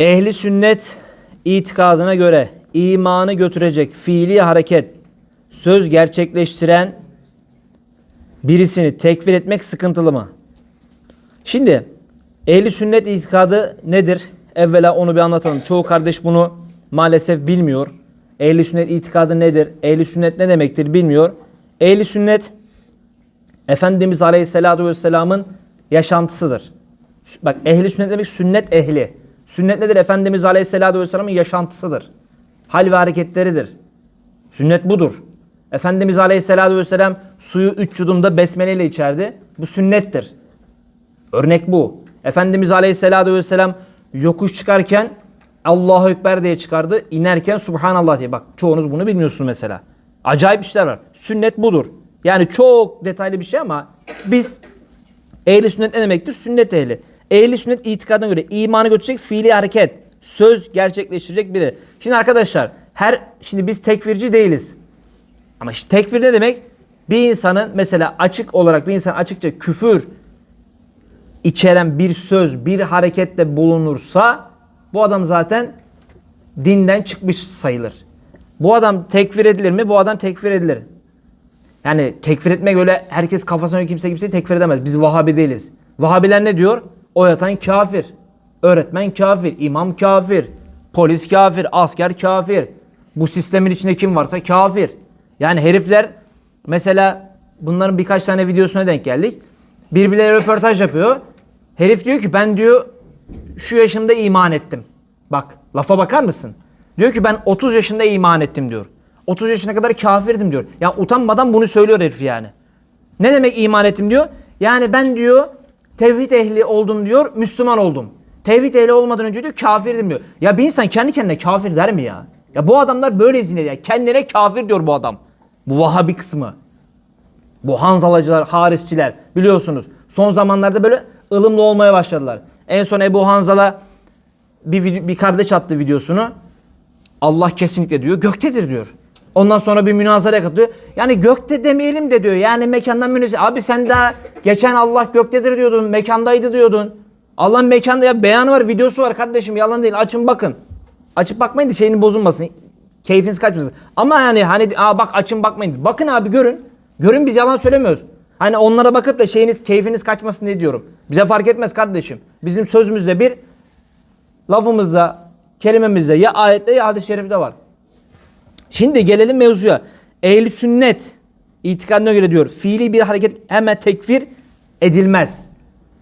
Ehli sünnet itikadına göre imanı götürecek fiili hareket, söz gerçekleştiren birisini tekfir etmek sıkıntılı mı? Şimdi ehli sünnet itikadı nedir? Evvela onu bir anlatalım. Çoğu kardeş bunu maalesef bilmiyor. Ehli sünnet itikadı nedir? Ehli sünnet ne demektir bilmiyor. Ehli sünnet Efendimiz Aleyhisselatü Vesselam'ın yaşantısıdır. Bak ehli sünnet demek sünnet ehli. Sünnet nedir? Efendimiz Aleyhisselatü Vesselam'ın yaşantısıdır. Hal ve hareketleridir. Sünnet budur. Efendimiz Aleyhisselatü Vesselam suyu üç yudumda besmele ile içerdi. Bu sünnettir. Örnek bu. Efendimiz Aleyhisselatü Vesselam yokuş çıkarken Allahu Ekber diye çıkardı. İnerken Subhanallah diye. Bak çoğunuz bunu bilmiyorsunuz mesela. Acayip işler var. Sünnet budur. Yani çok detaylı bir şey ama biz ehli sünnet ne demektir? Sünnet ehli. Ehli sünnet itikadına göre imanı götürecek fiili hareket, söz gerçekleştirecek biri. Şimdi arkadaşlar her şimdi biz tekfirci değiliz. Ama işte tekfir ne demek? Bir insanın mesela açık olarak bir insan açıkça küfür içeren bir söz, bir harekette bulunursa bu adam zaten dinden çıkmış sayılır. Bu adam tekfir edilir mi? Bu adam tekfir edilir. Yani tekfir etmek öyle herkes kafasına kimse kimseyi tekfir edemez. Biz Vahabi değiliz. Vahabiler ne diyor? O yatan kafir. Öğretmen kafir, imam kafir, polis kafir, asker kafir. Bu sistemin içinde kim varsa kafir. Yani herifler mesela bunların birkaç tane videosuna denk geldik. Birbirleri röportaj yapıyor. Herif diyor ki ben diyor şu yaşımda iman ettim. Bak lafa bakar mısın? Diyor ki ben 30 yaşında iman ettim diyor. 30 yaşına kadar kafirdim diyor. Ya utanmadan bunu söylüyor herif yani. Ne demek iman ettim diyor? Yani ben diyor tevhid ehli oldum diyor, Müslüman oldum. Tevhid ehli olmadan önce diyor kafirdim diyor. Ya bir insan kendi kendine kafir der mi ya? Ya bu adamlar böyle zine Kendine kafir diyor bu adam. Bu Vahabi kısmı. Bu Hanzalacılar, Harisçiler biliyorsunuz. Son zamanlarda böyle ılımlı olmaya başladılar. En son Ebu Hanzala bir, bir kardeş attı videosunu. Allah kesinlikle diyor göktedir diyor. Ondan sonra bir münazara katılıyor. Yani gökte demeyelim de diyor. Yani mekandan münazara. Abi sen daha geçen Allah göktedir diyordun. Mekandaydı diyordun. Allah'ın mekanda ya beyanı var, videosu var kardeşim. Yalan değil. Açın bakın. Açıp bakmayın da şeyini bozulmasın. Keyfiniz kaçmasın. Ama yani hani aa bak açın bakmayın. Bakın abi görün. Görün biz yalan söylemiyoruz. Hani onlara bakıp da şeyiniz keyfiniz kaçmasın diye diyorum. Bize fark etmez kardeşim. Bizim sözümüzde bir lafımızda, kelimemizde ya ayette ya hadis-i şerifte var. Şimdi gelelim mevzuya. Ehl sünnet itikadına göre diyor fiili bir hareket hemen tekfir edilmez.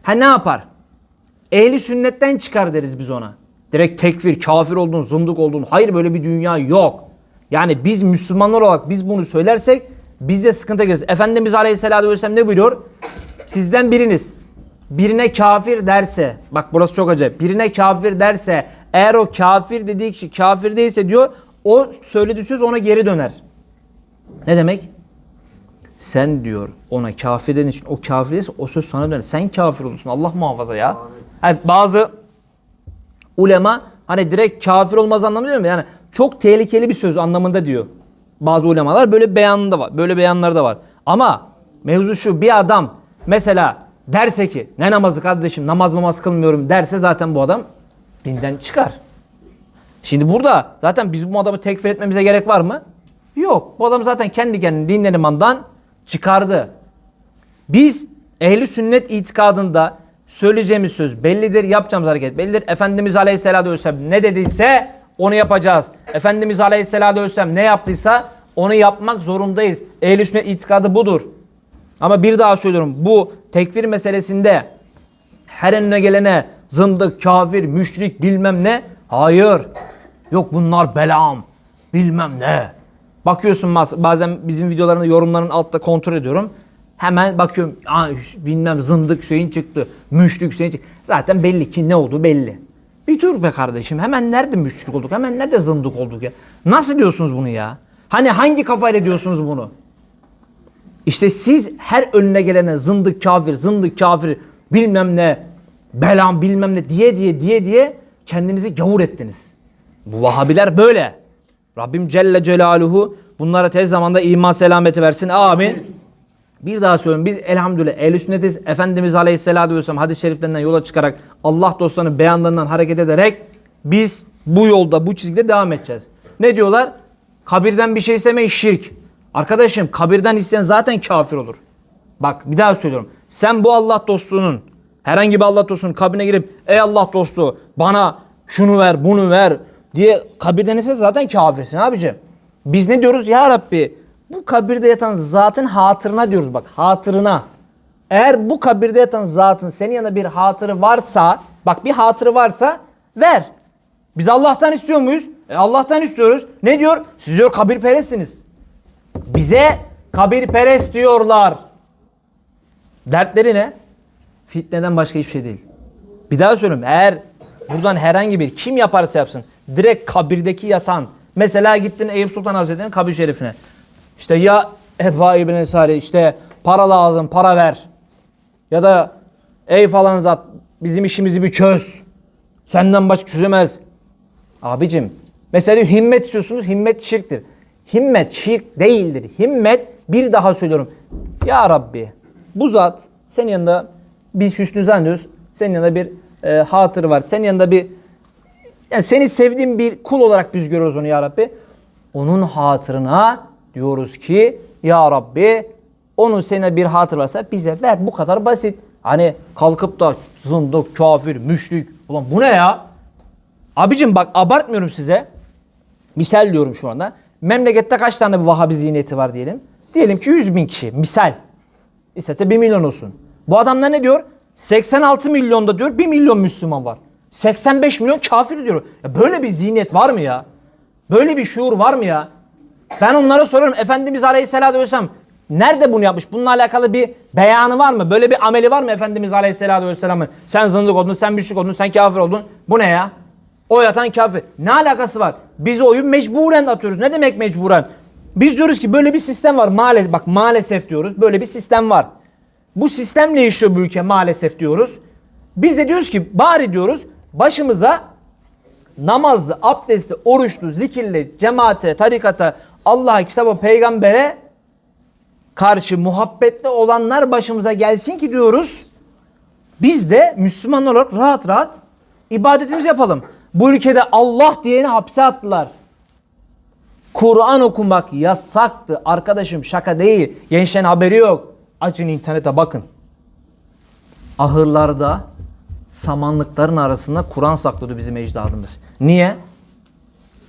Ha ne yapar? Ehli sünnetten çıkar deriz biz ona. Direkt tekfir, kafir oldun, zındık oldun. Hayır böyle bir dünya yok. Yani biz Müslümanlar olarak biz bunu söylersek bizde sıkıntı gelir. Efendimiz Aleyhisselatü Vesselam ne buyuruyor? Sizden biriniz birine kafir derse, bak burası çok acayip. Birine kafir derse, eğer o kafir dediği kişi kafir değilse diyor, o söylediği söz ona geri döner. Ne demek? Sen diyor ona kafir dediğin için o kafir değilse o söz sana döner. Sen kafir olursun. Allah muhafaza ya. Hani bazı ulema hani direkt kafir olmaz anlamında diyor mu? Yani çok tehlikeli bir söz anlamında diyor. Bazı ulemalar böyle beyanında var. Böyle beyanları da var. Ama mevzu şu bir adam mesela derse ki ne namazı kardeşim namaz namaz kılmıyorum derse zaten bu adam dinden çıkar. Şimdi burada zaten biz bu adamı tekfir etmemize gerek var mı? Yok. Bu adam zaten kendi kendini dinden imandan çıkardı. Biz ehli sünnet itikadında söyleyeceğimiz söz bellidir, yapacağımız hareket bellidir. Efendimiz Aleyhisselatü Vesselam ne dediyse onu yapacağız. Efendimiz Aleyhisselatü Vesselam ne yaptıysa onu yapmak zorundayız. Ehli sünnet itikadı budur. Ama bir daha söylüyorum bu tekfir meselesinde her önüne gelene zındık, kafir, müşrik bilmem ne. Hayır. Yok bunlar belam. Bilmem ne. Bakıyorsun baz- bazen bizim videoların yorumlarının altta kontrol ediyorum. Hemen bakıyorum bilmem zındık Hüseyin çıktı. Müşrik Hüseyin çıktı. Zaten belli ki ne oldu belli. Bir dur be kardeşim. Hemen nerede müşrik olduk? Hemen nerede zındık olduk ya? Nasıl diyorsunuz bunu ya? Hani hangi kafayla diyorsunuz bunu? İşte siz her önüne gelene zındık kafir, zındık kafir, bilmem ne, belam bilmem ne diye diye diye diye kendinizi gavur ettiniz. Bu Vahabiler böyle. Rabbim Celle Celaluhu bunlara tez zamanda iman selameti versin. Amin. Bir daha söylüyorum biz elhamdülillah ehl sünnetiz. Efendimiz Aleyhisselatü Vesselam hadis-i şeriflerinden yola çıkarak Allah dostlarının beyanlarından hareket ederek Biz bu yolda, bu çizgide devam edeceğiz. Ne diyorlar? Kabirden bir şey istemeyin şirk. Arkadaşım kabirden isteyen zaten kafir olur. Bak bir daha söylüyorum. Sen bu Allah dostluğunun herhangi bir Allah dostunun kabine girip ey Allah dostu bana şunu ver bunu ver diye kabirden ise zaten kafirsin abicim. Biz ne diyoruz ya Rabbi bu kabirde yatan zatın hatırına diyoruz bak hatırına. Eğer bu kabirde yatan zatın senin yanında bir hatırı varsa bak bir hatırı varsa ver. Biz Allah'tan istiyor muyuz? E Allah'tan istiyoruz. Ne diyor? Siz diyor kabirperestsiniz. Bize kabirperest diyorlar. Dertleri ne? Fitneden başka hiçbir şey değil. Bir daha söylüyorum. Eğer buradan herhangi bir kim yaparsa yapsın direkt kabirdeki yatan mesela gittin Eyüp Sultan Hazretleri'nin kabir şerifine. İşte ya Eba İbn Esari işte para lazım para ver. Ya da ey falan zat bizim işimizi bir çöz. Senden başka çözemez. Abicim mesela himmet istiyorsunuz himmet şirktir. Himmet şirk değildir. Himmet bir daha söylüyorum. Ya Rabbi bu zat senin yanında biz hüsnü zannediyoruz. Senin yanında bir e, hatırı var. Senin yanında bir yani seni sevdiğim bir kul olarak biz görüyoruz onu ya Rabbi. Onun hatırına diyoruz ki ya Rabbi onun seninle bir hatır varsa bize ver. Bu kadar basit. Hani kalkıp da zındık, kafir, müşrik. Ulan bu ne ya? Abicim bak abartmıyorum size. Misal diyorum şu anda. Memlekette kaç tane bir Vahabi zihniyeti var diyelim. Diyelim ki 100 bin kişi. Misal. İsterse 1 milyon olsun. Bu adamlar ne diyor? 86 milyonda diyor 1 milyon Müslüman var. 85 milyon kafir diyor. Ya böyle bir zihniyet var mı ya? Böyle bir şuur var mı ya? Ben onlara soruyorum. Efendimiz Aleyhisselatü Vesselam nerede bunu yapmış? Bununla alakalı bir beyanı var mı? Böyle bir ameli var mı Efendimiz Aleyhisselatü Vesselam'ın? Sen zındık oldun, sen müşrik oldun, sen kafir oldun. Bu ne ya? O yatan kafir. Ne alakası var? Biz oyu mecburen atıyoruz. Ne demek mecburen? Biz diyoruz ki böyle bir sistem var. Maalesef bak maalesef diyoruz. Böyle bir sistem var. Bu sistemle işliyor bu ülke maalesef diyoruz. Biz de diyoruz ki bari diyoruz başımıza namazlı, abdestli, oruçlu, zikirli, cemaate, tarikata, Allah'a, kitaba, peygambere karşı muhabbetli olanlar başımıza gelsin ki diyoruz. Biz de Müslüman olarak rahat rahat ibadetimizi yapalım. Bu ülkede Allah diyeni hapse attılar. Kur'an okumak yasaktı. Arkadaşım şaka değil. Gençlerin haberi yok. Açın internete bakın. Ahırlarda samanlıkların arasında Kur'an sakladı bizim ecdadımız. Niye?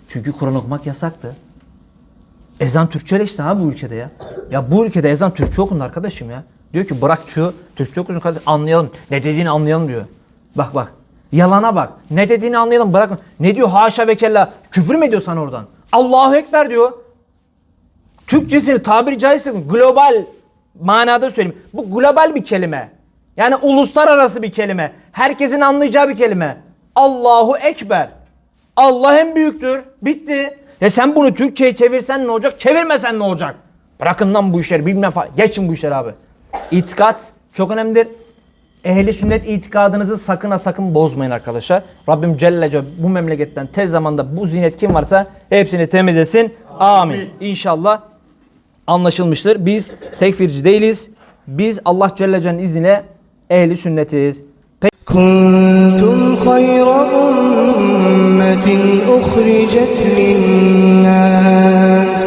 Çünkü Kur'an okumak yasaktı. Ezan Türkçeleşti ha bu ülkede ya. Ya bu ülkede ezan Türkçe okundu arkadaşım ya. Diyor ki bırak diyor Türkçe okusun kardeşim anlayalım. Ne dediğini anlayalım diyor. Bak bak. Yalana bak. Ne dediğini anlayalım bırak. Ne diyor haşa ve kella. Küfür mü ediyor sana oradan? Allahu Ekber diyor. Türkçesini tabiri caizse global manada söyleyeyim. Bu global bir kelime. Yani uluslararası bir kelime. Herkesin anlayacağı bir kelime. Allahu Ekber. Allah en büyüktür. Bitti. Ya sen bunu Türkçe'ye çevirsen ne olacak? Çevirmesen ne olacak? Bırakın lan bu işleri bilmem falan. Geçin bu işleri abi. İtikat çok önemlidir. Ehli sünnet itikadınızı sakın ha sakın bozmayın arkadaşlar. Rabbim Celle Celle bu memleketten tez zamanda bu zinet kim varsa hepsini temizlesin. Amin. İnşallah anlaşılmıştır. Biz tekfirci değiliz. Biz Allah Celle Celle'nin izniyle ehli sünnetiz. كنتم خير أمة أخرجت للناس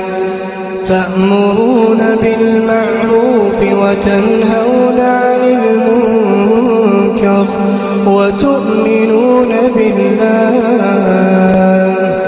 تأمرون بالمعروف وتنهون عن المنكر وتؤمنون